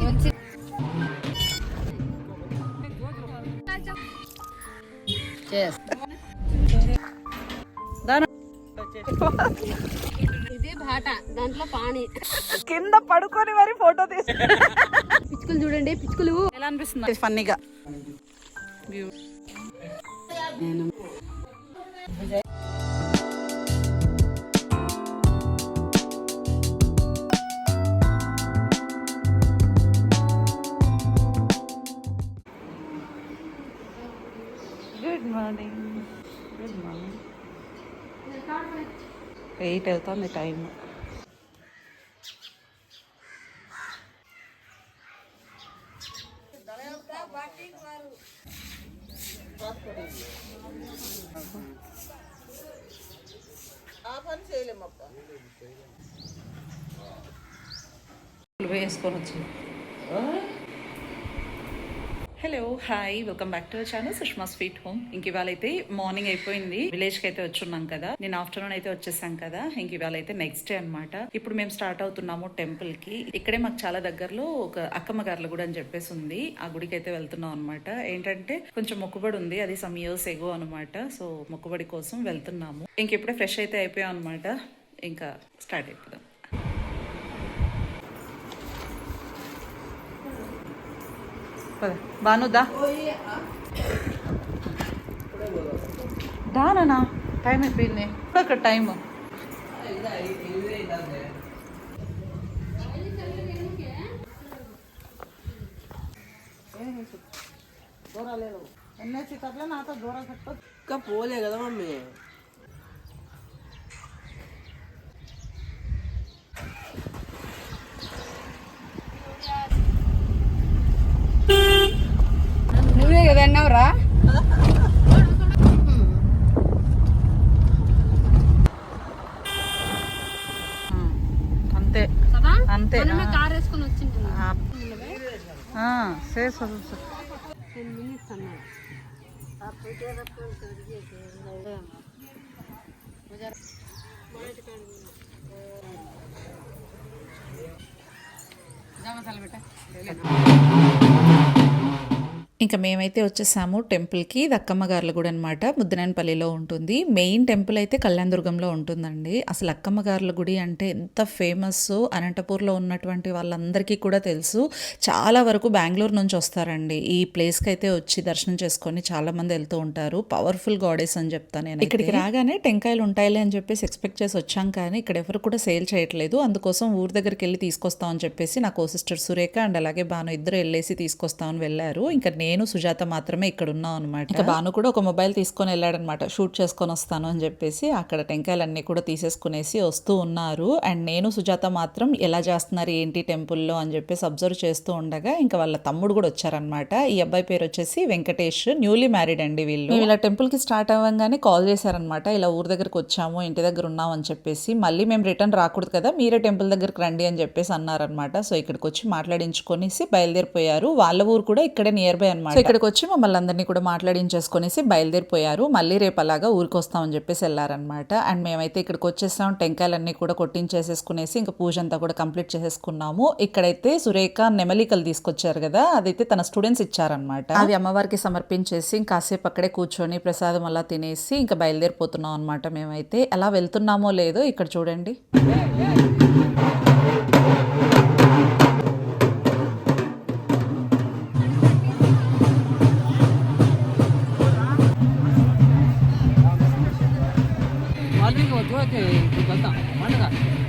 వచ్చి ఇదే బాట దాంట్లో పానీ కింద పడుకొని మరి ఫోటో తీసి పిచ్చుకలు చూడండి పిచ్చుకలు. ఎలా అనిపిస్తుంది? ఫన్నీగా గుడ్ ఎయిట్ అవుతుంది టైం వేసుకొని వచ్చి hello hi welcome back to our channel Sushma sweet home ఇంక ఇవాళ అయితే మార్నింగ్ అయిపోయింది. విలేజ్కి అయితే వచ్చున్నాం కదా. నేను ఆఫ్టర్నూన్ అయితే వచ్చేసాం కదా. ఇంక ఇవాళ అయితే నెక్స్ట్ డే అన్నమాట. ఇప్పుడు మేము స్టార్ట్ అవుతున్నాము టెంపుల్కి. ఇక్కడే మాకు చాలా దగ్గరలో ఒక అక్కమ్మ గార్ల గుడి అని చెప్పేసి ఉంది. ఆ గుడికి అయితే వెళ్తున్నాం అనమాట ఏంటంటే కొంచెం మొక్కుబడి ఉంది. అది సమ్ ఇయర్స్ ఎగో అనమాట సో మొక్కుబడి కోసం వెళ్తున్నాము. ఇంక ఇప్పుడే ఫ్రెష్ అయితే అయిపోయాం అనమాట ఇంకా స్టార్ట్ అయిపోదాం. పద బాను దా దానా టైం అయిపోయింది ఇప్పుడు అక్కడ టైం ఇంకా పోలే కదా కదా అన్నావురా అంతే అంతే. మనమే కార్ వేసుకొని వచ్చింటుంది ఇంకా మేమైతే వచ్చేసాము టెంపుల్కి దక్కమ్మ గార్ల గుడి అనమాట ముద్దనాయనపల్లిలో ఉంటుంది. మెయిన్ టెంపుల్ అయితే కళ్యాణదుర్గంలో ఉంటుందండి. అసలు అక్కమ్మ గార్ల గుడి అంటే ఎంత ఫేమస్ అనంతపూర్లో ఉన్నటువంటి వాళ్ళందరికీ కూడా తెలుసు. చాలా వరకు బెంగళూరు నుంచి వస్తారండి. ఈ ప్లేస్కి అయితే వచ్చి దర్శనం చేసుకొని చాలా మంది వెళ్తూ ఉంటారు. పవర్ఫుల్ గాడెస్ అని చెప్తాను నేను ఇక్కడికి రాగానే టెంకాయలు ఉంటాయిలే అని చెప్పేసి ఎక్స్పెక్ట్ చేసి వచ్చాం కానీ ఇక్కడ ఎవరు కూడా సేల్ చేయట్లేదు. అందుకోసం ఊరి దగ్గరికి వెళ్ళి తీసుకొస్తామని చెప్పేసి నా కో సిస్టర్ సురేఖ అండ్ అలాగే బాను ఇద్దరు వెళ్ళేసి తీసుకొస్తామని వెళ్ళారు. ఇంకా నేను సుజాత మాత్రమే ఇక్కడ ఉన్నాం అనమాట ఇంకా బాను కూడా ఒక మొబైల్ తీసుకొని వెళ్ళాడనమాట షూట్ చేసుకొని వస్తాను అని చెప్పేసి అక్కడ టెంకాయలన్నీ కూడా తీసేసుకునేసి వస్తూ ఉన్నారు. అండ్ నేను సుజాత మాత్రం ఎలా చేస్తున్నారు ఏంటి టెంపుల్లో అని చెప్పేసి అబ్జర్వ్ చేస్తూ ఉండగా ఇంకా వాళ్ళ తమ్ముడు కూడా వచ్చారనమాట ఈ అబ్బాయి పేరు వచ్చేసి వెంకటేష్ న్యూలీ మ్యారీడ్ అండి వీళ్ళు. ఇలా టెంపుల్కి స్టార్ట్ అవ్వగానే కాల్ చేశారనమాట ఇలా ఊరి దగ్గరకు వచ్చాము ఇంటి దగ్గర ఉన్నాం అని చెప్పేసి. మళ్ళీ మేము రిటర్న్ రాకూడదు కదా మీరే టెంపుల్ దగ్గరకు రండి అని చెప్పేసి అన్నారనమాట సో ఇక్కడికి వచ్చి మాట్లాడించుకొనేసి బయలుదేరిపోయారు. వాళ్ళ ఊరు కూడా ఇక్కడే నియర్ బై అనమాట. సో ఇక్కడికి వచ్చి మమ్మల్ని అందరినీ కూడా మాట్లాడించేసుకొనేసి బయలుదేరిపోయారు. మళ్ళీ రేపు అలాగా ఊరికి వస్తామని చెప్పేసి వెళ్ళారనమాట. అండ్ మేమైతే ఇక్కడికి వచ్చేసాం టెంకాయలన్నీ కూడా కొట్టించేసేసుకునేసి ఇంకా పూజ అంతా కూడా కంప్లీట్ చేసేసుకున్నాము. ఇక్కడైతే సురేఖ నెమలికలు తీసుకొచ్చారు కదా అదైతే తన స్టూడెంట్స్ ఇచ్చారనమాట. అవి అమ్మవారికి సమర్పించేసి ఇంకాసేపు అక్కడే కూర్చొని ప్రసాదం అలా తినేసి ఇంకా బయలుదేరిపోతున్నాం అనమాట మేమైతే. ఎలా వెళ్తున్నామో లేదో ఇక్కడ చూడండి.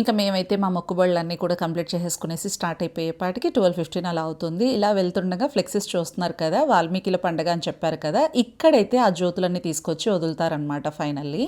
ఇంకా మేమైతే మా మొక్కుబళ్ళన్నీ కూడా కంప్లీట్ చేసేసుకునేసి స్టార్ట్ అయిపోయేపాటికి ట్వెల్వ్ ఫిఫ్టీన్ అలా అవుతుంది. ఇలా వెళ్తుండగా ఫ్లెక్సెస్ చూస్తున్నారు కదా వాల్మీకిల పండగ అని చెప్పారు కదా ఇక్కడైతే ఆ జ్యోతులన్నీ తీసుకొచ్చి వదులుతారనమాట ఫైనల్లీ.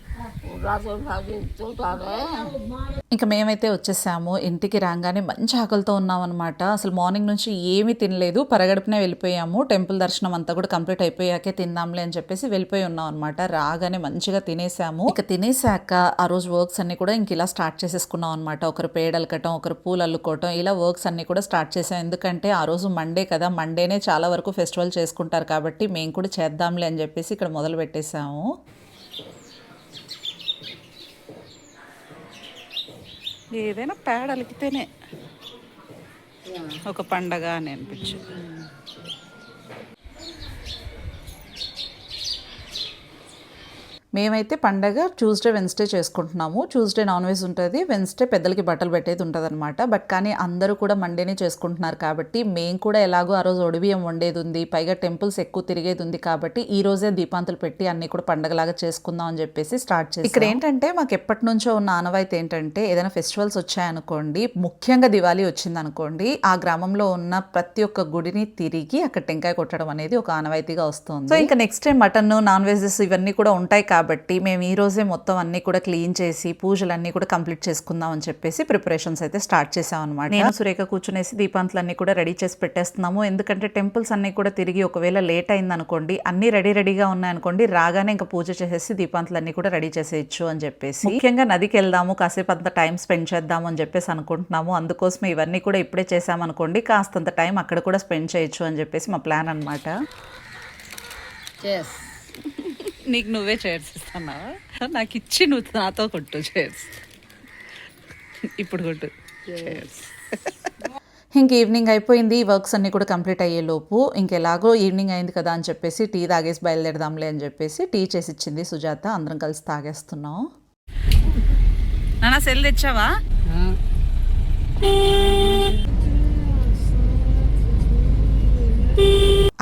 ఇంకా మేమైతే వచ్చేసాము. ఇంటికి రాగానే మంచి ఆకలితో ఉన్నాం అనమాట అసలు మార్నింగ్ నుంచి ఏమీ తినలేదు. పరగడుపునే వెళ్ళిపోయాము. టెంపుల్ దర్శనం అంతా కూడా కంప్లీట్ అయిపోయాకే తిందాంలే అని చెప్పేసి వెళ్ళిపోయి ఉన్నాం అనమాట రాగానే మంచిగా తినేసాము. ఇక తినేసాక ఆ రోజు వర్క్స్ అన్ని కూడా ఇంక ఇలా స్టార్ట్ చేసేసుకున్నాం అనమాట ఒకరు పేడలకటం ఒకరు పూలు అల్లుకోవటం ఇలా వర్క్స్ అన్ని కూడా స్టార్ట్ చేసాం ఎందుకంటే ఆ రోజు మండే కదా మండేనే చాలా వరకు ఫెస్టివల్ చేసుకుంటారు కాబట్టి మేము కూడా చేద్దాంలే అని చెప్పేసి ఇక్కడ మొదలు పెట్టేశాము. ఏదైనా పేడ అలికితేనే ఒక పండగ అని అనిపించింది. మేమైతే పండగ ట్యూస్డే వెన్స్డే చేసుకుంటున్నాము. ట్యూస్డే నాన్ వెజ్ ఉంటుంది వెన్స్డే పెద్దలకి బట్టలు పెట్టేది ఉంటుంది అనమాట బట్ కానీ అందరూ కూడా మండేనే చేసుకుంటున్నారు కాబట్టి మేము కూడా ఎలాగో ఆ రోజు ఒడిబియ్యం వండేది ఉంది పైగా టెంపుల్స్ ఎక్కువ తిరిగేది ఉంది కాబట్టి ఈ రోజే దీపాంతులు పెట్టి అన్ని కూడా పండగలాగా చేసుకుందాం అని చెప్పేసి స్టార్ట్ చేసి. ఇక్కడ ఏంటంటే మాకు ఎప్పటి నుంచో ఉన్న ఆనవాయితీ ఏంటంటే ఏదైనా ఫెస్టివల్స్ వచ్చాయనుకోండి ముఖ్యంగా దివాళీ వచ్చింది అనుకోండి ఆ గ్రామంలో ఉన్న ప్రతి ఒక్క గుడిని తిరిగి అక్కడ టెంకాయ కొట్టడం అనేది ఒక ఆనవాయితీగా వస్తుంది. సో ఇంకా next time mutton non vegs ఇవన్నీ కూడా ఉంటాయి కాబట్టి మేము ఈ రోజే మొత్తం అన్ని కూడా క్లీన్ చేసి పూజలన్నీ కూడా కంప్లీట్ చేసుకుందాం అని చెప్పేసి ప్రిపరేషన్స్ అయితే స్టార్ట్ చేసాం అనమాట నేను సురేఖ కూర్చునేసి దీపాంతులన్నీ కూడా రెడీ చేసి పెట్టేస్తున్నాము. ఎందుకంటే టెంపుల్స్ అన్ని కూడా తిరిగి ఒకవేళ లేట్ అయింది అనుకోండి అన్ని రెడీ రెడీగా ఉన్నాయి అనుకోండి రాగానే ఇంకా పూజ చేసేసి దీపాంతులన్నీ కూడా రెడీ చేసేయచ్చు అని చెప్పేసి. ముఖ్యంగా నదికి వెళ్దాము కాసేపు అంత టైం స్పెండ్ చేద్దాము అని చెప్పేసి అనుకుంటున్నాము. అందుకోసమే ఇవన్నీ కూడా ఇప్పుడే చేసామనుకోండి కాస్తంత టైం అక్కడ కూడా స్పెండ్ చేయొచ్చు అని చెప్పేసి మా ప్లాన్ అనమాట నీకు నువ్వే చైర్స్ ఇస్తున్నావా నాకు ఇచ్చి నువ్వు నాతో కొట్టు చైర్స్ ఇప్పుడు కొట్టు చైర్స్ ఇంక ఈవినింగ్ అయిపోయింది ఈ వర్క్స్ అన్నీ కూడా కంప్లీట్ అయ్యే లోపు. ఇంకెలాగో ఈవినింగ్ అయింది కదా అని చెప్పేసి టీ తాగేసి బయలుదేరదాంలే అని చెప్పేసి టీ చేసి ఇచ్చింది సుజాత. అందరం కలిసి తాగేస్తున్నాం. నాన్న సెల్ తెచ్చావా?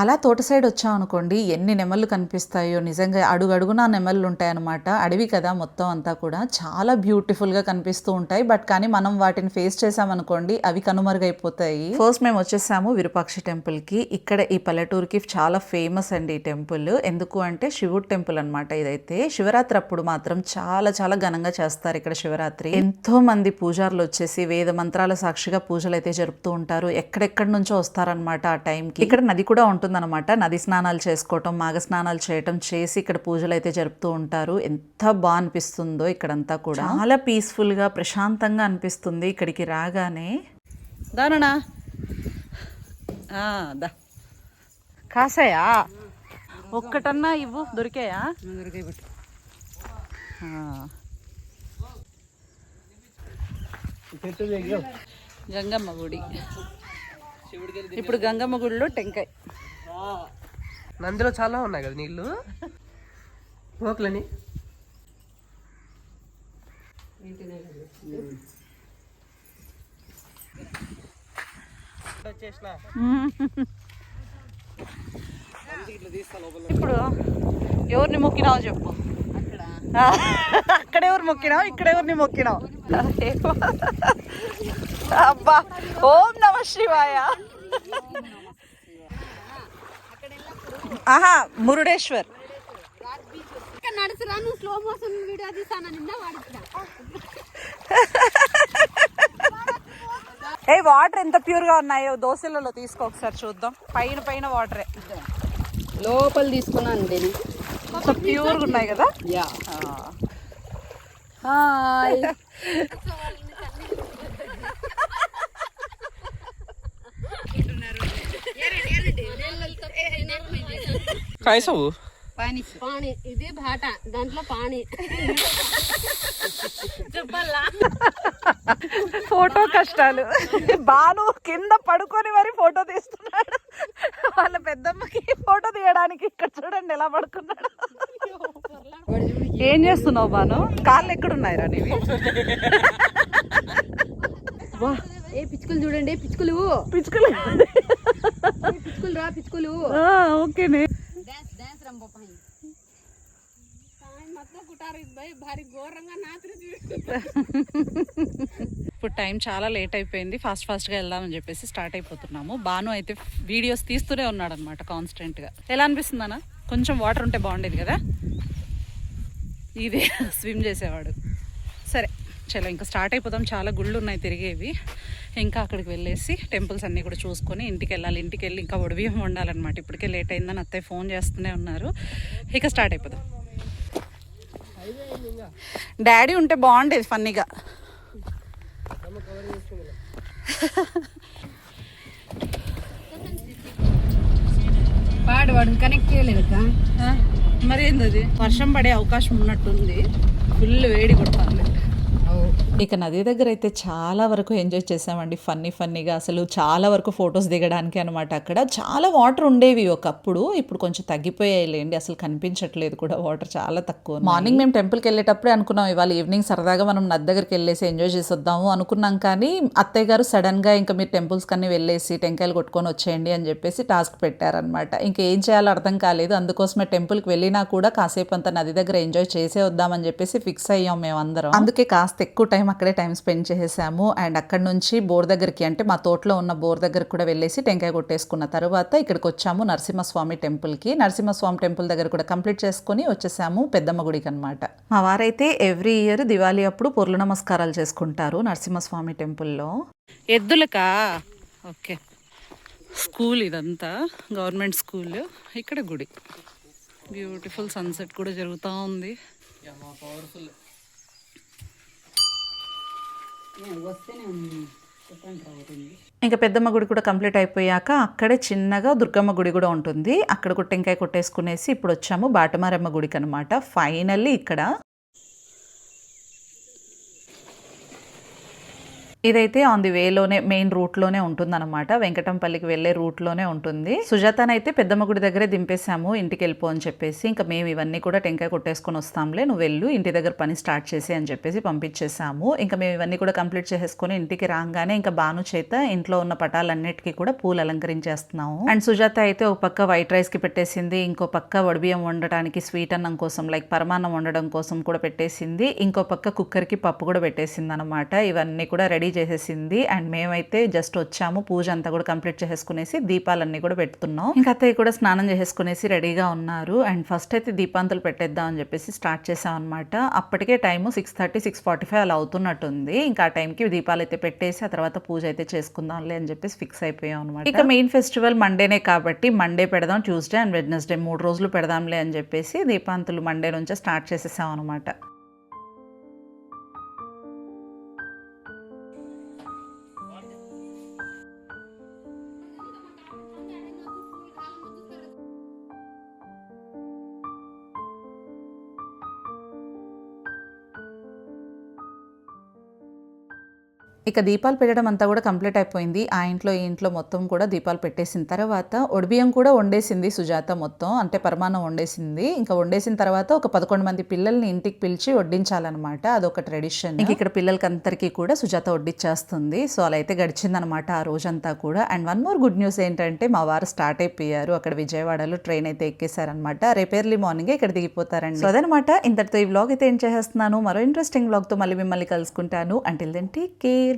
అలా తోట సైడ్ వచ్చాం అనుకోండి ఎన్ని నెమళ్ళు కనిపిస్తాయో నిజంగా అడుగడుగునా నెమళ్ళు ఉంటాయన్నమాట అడవి కదా మొత్తం అంతా కూడా. చాలా బ్యూటిఫుల్గా కనిపిస్తూ ఉంటాయి. బట్ కానీ మనం వాటిని ఫేస్ చేసామనుకోండి అవి కనుమరుగైపోతాయి. ఫస్ట్ మేము వచ్చేసాము విరూపాక్షి టెంపుల్కి. ఇక్కడ ఈ పల్లెటూరుకి చాలా ఫేమస్ అండి ఈ టెంపుల్. ఎందుకు అంటే శివుడు టెంపుల్ అన్నమాట ఇదైతే. శివరాత్రి అప్పుడు మాత్రం చాలా చాలా ఘనంగా చేస్తారు ఇక్కడ శివరాత్రి. ఎంతో మంది పూజారులు వచ్చేసి వేద మంత్రాల సాక్షిగా పూజలు అయితే జరుపుతూ ఉంటారు. ఎక్కడెక్కడి నుంచో వస్తారనమాట ఆ టైంకి. ఇక్కడ నది కూడా ఉంటుంది. ఉంటుందన్నమాట. నది స్నానాలు చేసుకోవటం మాఘ స్నానాలు చేయటం చేసి ఇక్కడ పూజలు అయితే జరుపుతూ ఉంటారు. ఎంత బాగా అనిపిస్తుందో ఇక్కడంతా కూడా. చాలా పీస్ఫుల్గా ప్రశాంతంగా అనిపిస్తుంది ఇక్కడికి రాగానే. దాననా దా. కాసాయా ఒక్కటన్నా ఇవ్వు దొరికాయా? గంగమ్మ గుడి. ఇప్పుడు గంగమ్మ గుడిలో టెంకాయ. నందిలో చాలా ఉన్నాయి కదా నీళ్ళు? పోకులని. ఇప్పుడు ఎవరిని మొక్కినావు చెప్పు. అక్కడ ఎవరు మొక్కినావు ఇక్కడ ఎవరిని మొక్కినావు. అబ్బా ఓం నమ శివాయ. ఆహా మురుడేశ్వర్. ఇక్కడ నడుచురా నువ్వు స్లో మోషన్ వీడియో తీసాను నిన్న వాడుతున్నా ఏ వాటర్ ఎంత ప్యూర్గా ఉన్నాయో దోశలలో తీసుకో ఒకసారి చూద్దాం. పైన పైన వాటరే లోపల తీసుకున్నాను నేను. సో ప్యూర్గా ఉన్నాయి కదా? యా కాయసవు? ఇది బాట. దాంట్లో పానీ. చెప్పాలా? ఫోటో కష్టాలు. బాలు కింద పడుకొని మరి ఫోటో తీస్తున్నాడు. వాళ్ళ పెద్దమ్మకి ఫోటో తీయడానికి ఇక్కడ చూడండి ఎలా పడుకున్నాడు. ఏం చేస్తున్నావు బాను? కాళ్ళు ఎక్కడున్నాయిరా నీవి? ఏ పిచ్చుకలు చూడండి పిచ్చుకలు. పిచ్చుకలు. పిచ్చుకలు రా పిచ్చుకలు. ఓకేనే. ఇప్పుడు టైం చాలా లేట్ అయిపోయింది. ఫాస్ట్ ఫాస్ట్గా వెళ్దామని చెప్పేసి స్టార్ట్ అయిపోతున్నాము. బాను అయితే వీడియోస్ తీస్తూనే ఉన్నాడు అనమాట కాన్స్టెంట్గా. ఎలా అనిపిస్తుంది అన్న? కొంచెం వాటర్ ఉంటే బాగుండేది కదా? ఇదే స్విమ్ చేసేవాడు. సరే చలో ఇంకా స్టార్ట్ అయిపోదాం. చాలా గుళ్ళు ఉన్నాయి తిరిగేవి. ఇంకా అక్కడికి వెళ్ళేసి టెంపుల్స్ అన్నీ కూడా చూసుకొని ఇంటికి వెళ్ళాలి. ఇంటికి వెళ్ళి ఇంకా ఒడివియం ఉండాలన్నమాట ఇప్పటికే లేట్ అయిందని అత్తయ్య ఫోన్ చేస్తూనే ఉన్నారు. ఇక స్టార్ట్ అయిపోదాం. డాడీ ఉంటే బాగుండేది ఫన్నీగా. పాడు వాడు కనెక్ట్ చేయలేదు మరి ఏంది వర్షం పడే అవకాశం ఉన్నట్టుంది. ఫుల్ వేడి కొడుతుంది. ఇక నది దగ్గర అయితే చాలా వరకు ఎంజాయ్ చేసామండి. ఫన్నీ ఫన్నీగా అసలు చాలా వరకు ఫొటోస్ దిగడానికి అనమాట అక్కడ. చాలా వాటర్ ఉండేవి ఒకప్పుడు ఇప్పుడు కొంచెం తగ్గిపోయాయి లేండి అసలు కనిపించట్లేదు కూడా వాటర్ చాలా తక్కువ మార్నింగ్ మేము టెంపుల్కి వెళ్ళేటప్పుడే అనుకున్నాం ఇవాళ ఈవినింగ్ సరదాగా మనం నది దగ్గరికి వెళ్ళేసి ఎంజాయ్ చేసి వద్దాము అనుకున్నాం. కానీ అత్తయ్య గారు సడన్గా ఇంకా మీరు టెంపుల్స్ కన్నీ వెళ్ళేసి టెంకాయలు కొట్టుకొని వచ్చేయండి అని చెప్పేసి టాస్క్ పెట్టారనమాట ఇంకా ఏం చేయాలో అర్థం కాలేదు. అందుకోసమే టెంపుల్కి వెళ్ళినా కూడా కాసేపు అంతా నది దగ్గర ఎంజాయ్ చేసే వద్దామని చెప్పేసి ఫిక్స్ అయ్యాం మేము అందరం అందుకే కాస్త ఎక్కువ టైం అక్కడే టైం స్పెండ్ చేసేసాము. అండ్ అక్కడ నుంచి బోర్ దగ్గరికి అంటే మా తోటలో ఉన్న బోర్ దగ్గరకు కూడా వెళ్ళేసి టెంకాయ కొట్టేసుకున్న తర్వాత ఇక్కడికి వచ్చాము నరసింహస్వామి టెంపుల్కి నరసింహస్వామి టెంపుల్ దగ్గర కూడా కంప్లీట్ చేసుకుని వచ్చేసాము పెద్దమ్మ గుడికి అనమాట మా వారైతే ఎవ్రీ ఇయర్ దివాళీ అప్పుడు పొర్లు నమస్కారాలు చేసుకుంటారు నరసింహస్వామి టెంపుల్లో ఎద్దులకా? ఓకే. స్కూల్ ఇదంతా గవర్నమెంట్ స్కూల్. ఇక్కడ గుడి. బ్యూటిఫుల్ సన్సెట్ కూడా జరుగుతూ ఉంది. పవర్ఫుల్ వస్తేనే చెప్పండి ఇంకా పెద్దమ్మ గుడి కూడా కంప్లీట్ అయిపోయాక అక్కడే చిన్నగా దుర్గమ్మ గుడి కూడా ఉంటుంది. అక్కడ కూడా టెంకాయ కొట్టేసుకునేసి ఇప్పుడు వచ్చాము బాటమారమ్మ గుడికి అనమాట ఫైనల్లీ ఇక్కడ ఇదైతే ఆన్ ది వేలోనే మెయిన్ రూట్లోనే ఉంటుందన్నమాట. వెంకటంపల్లికి వెళ్ళే రూట్లోనే ఉంటుంది. సుజాతనైతే పెద్దమ్మ గుడి దగ్గరే దింపేశాము ఇంటికి వెళ్ళిపో అని చెప్పేసి. ఇంకా మేము ఇవన్నీ కూడా టెంకాయ కొట్టేసుకొని వస్తాంలే నువ్వు వెళ్ళు ఇంటి దగ్గర పని స్టార్ట్ చేసి అని చెప్పేసి పంపించేసాము ఇంకా మేము ఇవన్నీ కూడా కంప్లీట్ చేసేసుకొని ఇంటికి రాగానే ఇంకా బాను చేత ఇంట్లో ఉన్న పటాలన్నిటికీ కూడా పూలు అలంకరించేస్తున్నాము. అండ్ సుజాత అయితే ఒక పక్క వైట్ రైస్కి పెట్టేసింది ఇంకో పక్క వడిబియ్యం వండటానికి స్వీట్ అన్నం కోసం లైక్ పరమాన్నం వండడం కోసం కూడా పెట్టేసింది. ఇంకో పక్క కుక్కర్కి పప్పు కూడా పెట్టేసింది అనమాట ఇవన్నీ కూడా రెడీ చేసేసింది. అండ్ మేమైతే జస్ట్ వచ్చాము. పూజ అంతా కూడా కంప్లీట్ చేసేసుకునేసి దీపాలన్నీ కూడా పెడుతున్నాం. ఇంకా అత్తయ్య కూడా స్నానం చేసేసుకునేసి రెడీగా ఉన్నారు. అండ్ ఫస్ట్ అయితే దీపాంతులు పెట్టేద్దాం అని చెప్పేసి స్టార్ట్ చేసాం అనమాట అప్పటికే time six thirty six forty five అలా అవుతున్నట్టుంది. ఇంకా ఆ టైంకి దీపాలు అయితే పెట్టేసి ఆ తర్వాత పూజ అయితే చేసుకుందాంలే అని చెప్పేసి ఫిక్స్ అయిపోయాం అనమాట ఇక మెయిన్ ఫెస్టివల్ మండేనే కాబట్టి మండే పెడదాం ట్యూస్డే అండ్ వెడ్నెస్డే మూడు రోజులు పెడదాంలే అని చెప్పేసి దీపాంతులు మండే నుంచే స్టార్ట్ చేసేసాం అనమాట ఇక దీపాలు పెట్టడం అంతా కూడా కంప్లీట్ అయిపోయింది. ఆ ఇంట్లో ఈ ఇంట్లో మొత్తం కూడా దీపాలు పెట్టేసిన తర్వాత ఒడిబియ్యం కూడా వండేసింది సుజాత మొత్తం. అంటే పరమాన్నం వండేసింది. ఇంకా వండేసిన తర్వాత ఒక పదకొండు మంది పిల్లల్ని ఇంటికి పిలిచి వడ్డించాలన్నమాట. అదొక ట్రెడిషన్ ఇంక ఇక్కడ పిల్లలకి అందరికీ కూడా సుజాత వడ్డించేస్తుంది సో అలా అయితే గడిచిందనమాట ఆ రోజంతా కూడా. And one more good news ఏంటంటే మా వారు స్టార్ట్ అయిపోయారు. అక్కడ విజయవాడలో ట్రైన్ అయితే ఎక్కేశారనమాట రేపు ఎర్లీ మార్నింగ్ ఇక్కడ దిగిపోతారండి. సో అదనమాట ఇంతటితో ఈ వ్లాగ్ అయితే ఏం చేసేస్తున్నాను. మరో ఇంట్రెస్టింగ్ వ్లాగ్తో మళ్ళీ మిమ్మల్ని కలుసుకుంటాను. Until then take care